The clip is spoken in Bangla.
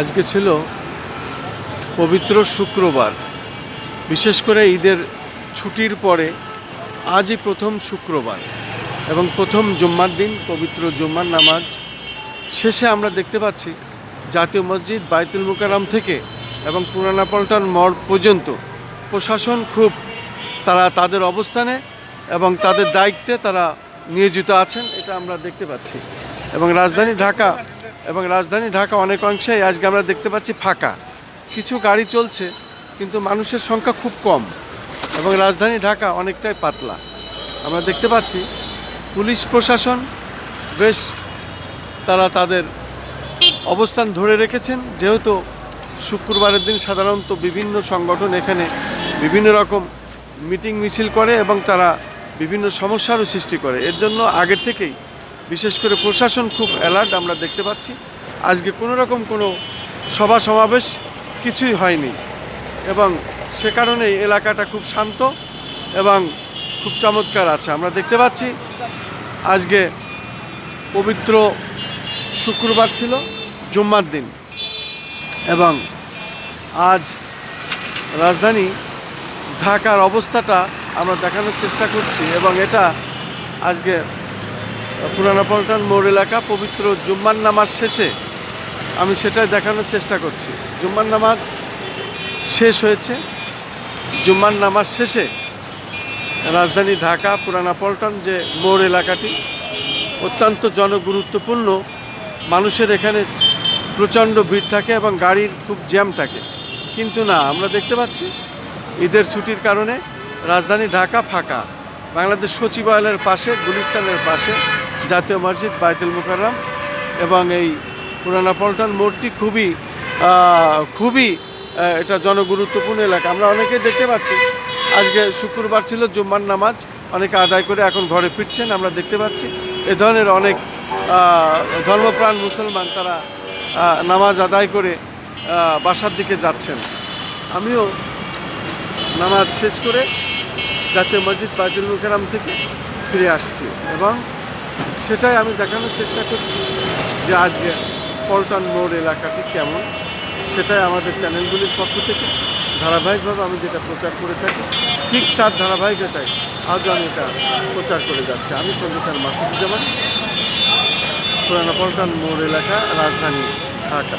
আজকে ছিল পবিত্র শুক্রবার। বিশেষ করে ঈদের ছুটির পরে আজই প্রথম শুক্রবার এবং প্রথম জুম্মার দিন, পবিত্র জুম্মার নামাজ। শেষে আমরা দেখতে পাচ্ছি জাতীয় মসজিদ বাইতুল মুকাররম থেকে এবং পুরানা পল্টন মোড় পর্যন্ত প্রশাসন খুব তারা তাদের অবস্থানে এবং তাদের দায়িত্বে তারা নিয়োজিত আছেন, এটা আমরা দেখতে পাচ্ছি। এবং রাজধানী ঢাকা এবং রাজধানী ঢাকা অনেক অংশেই আজকে আমরা দেখতে পাচ্ছি ফাঁকা। কিছু গাড়ি চলছে, কিন্তু মানুষের সংখ্যা খুব কম এবং রাজধানী ঢাকা অনেকটাই পাতলা। আমরা দেখতে পাচ্ছি পুলিশ প্রশাসন বেশ তারা তাদের অবস্থান ধরে রেখেছেন। যেহেতু শুক্রবারের দিন সাধারণত বিভিন্ন সংগঠন এখানে বিভিন্ন রকম মিটিং মিছিল করে এবং তারা বিভিন্ন সমস্যারও সৃষ্টি করে। এর জন্য আগের থেকেই বিশেষ করে প্রশাসন খুব অ্যালার্ট আমরা দেখতে পাচ্ছি। আজকে কোনো রকম কোনো সভা সমাবেশ কিছুই হয়নি এবং সে কারণেই এলাকাটা খুব শান্ত এবং খুব চমৎকার আছে। আমরা দেখতে পাচ্ছি আজকে পবিত্র শুক্রবার ছিল, জুম্মার দিন এবং আজ রাজধানী ঢাকার অবস্থাটা আমরা দেখানোর চেষ্টা করছি এবং এটা আজকে পুরানা পল্টন মোড় এলাকা পবিত্র জুম্মার নামাজ শেষে আমি সেটাই দেখানোর চেষ্টা করছি। জুম্মার নামাজ শেষ হয়েছে। জুম্মার নামাজ শেষে রাজধানী ঢাকা, পুরানা পল্টন যে মোড় এলাকাটি অত্যন্ত জনগুরুত্বপূর্ণ। মানুষের এখানে প্রচণ্ড ভিড় থাকে এবং গাড়ির খুব জ্যাম থাকে। কিন্তু না, আমরা দেখতে পাচ্ছি ঈদের ছুটির কারণে রাজধানী ঢাকা ফাঁকা। বাংলাদেশ সচিবালয়ের পাশে, গুলিস্তানের পাশে জাতীয় মসজিদ বাইতুল মুকাররম এবং এই পুরানা পল্টন মোড়টি খুবই খুবই এটা জনগুরুত্বপূর্ণ এলাকা। আমরা অনেকেই দেখতে পাচ্ছি, আজকে শুক্রবার ছিল জুম্মার নামাজ, অনেকে আদায় করে এখন ঘরে ফিরছেন, আমরা দেখতে পাচ্ছি। এ ধরনের অনেক ধর্মপ্রাণ মুসলমান তারা নামাজ আদায় করে বাসার দিকে যাচ্ছেন। আমিও নামাজ শেষ করে জাতীয় মসজিদ বাইতুল মুকাররম থেকে ফিরে আসছি এবং সেটাই আমি দেখানোর চেষ্টা করছি যে আজকে পল্টন মোড় এলাকাটি কেমন। সেটাই আমাদের চ্যানেলগুলির পক্ষ থেকে ধারাবাহিকভাবে আমি যেটা প্রচার করে থাকি, ঠিক তার ধারাবাহিকতায় আজও আমি এটা প্রচার করে যাচ্ছি। আমি পঞ্চতার মাসুদুজ্জামান, পুরানো পল্টন মোড় এলাকা রাজধানী ঢাকা।